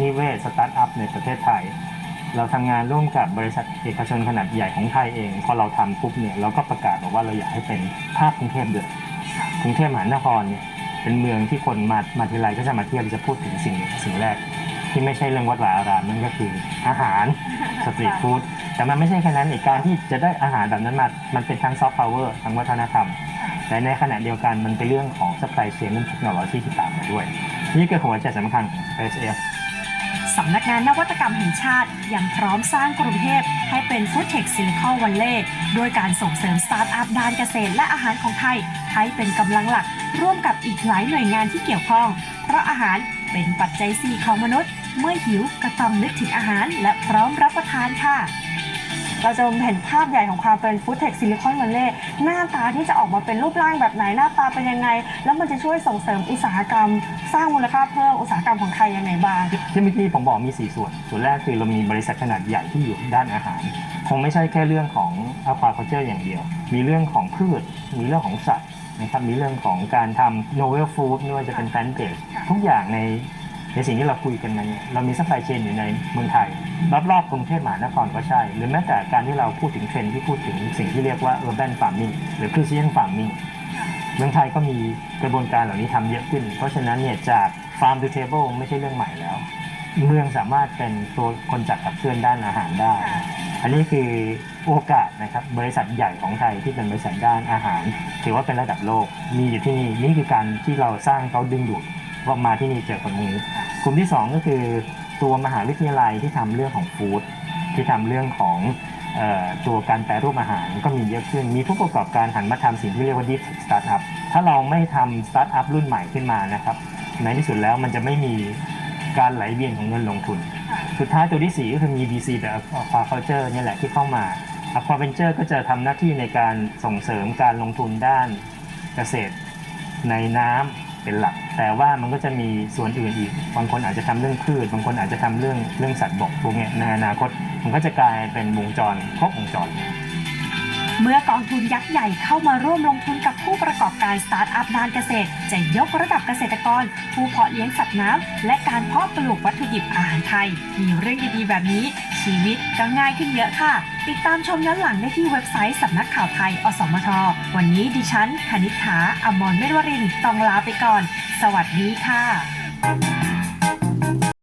นิเวศสตาร์ทอัพในประเทศไทย เราทำงานร่วมกับบริษัทเอกชนขนาดใหญ่ของไทยเอง พอเราทำปุ๊บเนี่ยเราก็ประกาศบอกว่าเราอยากให้เป็นภาพกรุงเทพเดือดกรุงเทพมหานครเนี่ยเป็นเมืองที่คนมามาทีไรก็จะมาเที่ยวจะพูดถึงสิ่งสิ่งแรก ที่ไม่ใช่เรื่องวัดวาอารามนั่นก็คืออาหารสตรีทฟู้ดแต่มันไม่ใช่แค่นั้นอีกการที่จะได้อาหารแบบนั้นมา มันเป็นทั้งซอฟต์พาวเวอร์ทั้งวัฒนธรรม แต่ในขณะเดียวกันมันเป็นเรื่องของ supply chain เรื่องเทคโนโลยีที่ตามมาด้วย นี่คือหัวใจสำคัญของ SpaceX สำนักงานนวัตกรรมแห่งชาติ ยังพร้อมสร้างกรุงเทพให้เป็นฟู้ดเทคซิลิคอนวันเล่ด้วยการส่งเสริมสตาร์ทอัพด้านเกษตรและอาหารของไทย ให้เป็นกำลังหลัก ร่วมกับอีกหลายหน่วยงานที่เกี่ยวข้อง เพราะอาหารเป็นปัจจัยสี่ของมนุษย์ เมื่อหิวก็ต้องนึกถึงอาหารและพร้อมรับประทานค่ะ เราจะเห็นภาพใหญ่ของความเป็นฟู้ดเทคซิลิคอนวัลเลย์หน้าตาที่จะออกมาเป็นรูปร่างแบบไหนหน้าตาเป็นยังไง แล้วมันจะช่วยส่งเสริมอุตสาหกรรม สร้างมูลค่าเพิ่มอุตสาหกรรมของไทยยังไงบ้างที่เมื่อกี้ผมบอกมี 4 ส่วน ส่วนแรกคือเรามีบริษัทขนาดใหญ่ที่อยู่ด้านอาหาร คงไม่ใช่แค่เรื่องของ aquaculture อย่างเดียว มีเรื่องของพืช มีเรื่องของสัตว์นะครับมีเรื่องของการทำ novel food ไม่ว่าจะเป็น plant based ทุกอย่างใน ในสิ่งที่เราคุยกันมาเนี่ยเรามี supply chain อยู่ในเมืองไทยรอบๆกรุงเทพมหานครก็ใช่ หรือแม้แต่การที่เราพูดถึงเทรนที่พูดถึงสิ่งที่เรียกว่า urban farming หรือ precision farming เมืองไทยก็มีกระบวนการเหล่านี้ทำเยอะขึ้น เพราะฉะนั้นเนี่ยจาก farm to table ไม่ใช่เรื่องใหม่แล้ว เมืองสามารถเป็นตัวคนจัดกับเคลื่อนด้านอาหารได้ อันนี้คือโอกาสนะครับบริษัทใหญ่ของไทยที่เป็นบริษัทด้านอาหาร ถือว่าเป็นระดับโลกมีอยู่ที่นี่นี่คือการที่เราสร้างเขาดึงดูด ว่ามาที่นี่เจอคนนี้กลุ่มที่สองก็คือตัวมหาวิทยาลัยที่ทำเรื่องของฟู้ดที่ทำเรื่องของเอ่อตัวการแปรรูปอาหารก็มีเยอะขึ้น มีผู้ประกอบการหันมาทำสิ่งที่เรียกว่า deep tech startup ถ้าเราไม่ทำ startup รุ่นใหม่ขึ้นมานะครับในที่สุดแล้วมันจะไม่มีการไหลเวียนของเงินลงทุน สุดท้ายตัวที่ 4 ก็คือมี VC แบบ Aquaculture เนี่ยแหละที่เข้ามา Aquaventure ก็จะทำหน้าที่ในการส่งเสริมการลงทุนด้านเกษตรในน้ำ เป็นหลัก แต่ว่ามันก็จะมีส่วนอื่นอีก บางคนอาจจะทำเรื่องพืช บางคนอาจจะทำเรื่องเรื่องสัตว์บกพวกนี้ในอนาคต มันก็จะกลายเป็นวงจรครบวงจร เมื่อกองทุนยักษ์ใหญ่เข้ามาร่วมลงทุน ผู้ประกอบการสตาร์ทอัพด้านเกษตร จะยกระดับเกษตรกร ผู้เพาะเลี้ยงสัตว์น้ำและการเพาะปลูกวัตถุดิบอาหารไทย มีเรื่องดีๆแบบนี้ ชีวิตก็ง่ายขึ้นเยอะค่ะ ติดตามชมย้อนหลังได้ที่เว็บไซต์สำนักข่าวไทย อสมท วันนี้ดิฉันคณิษฐาอมรเมธวรินต้องลาไปก่อน สวัสดีค่ะ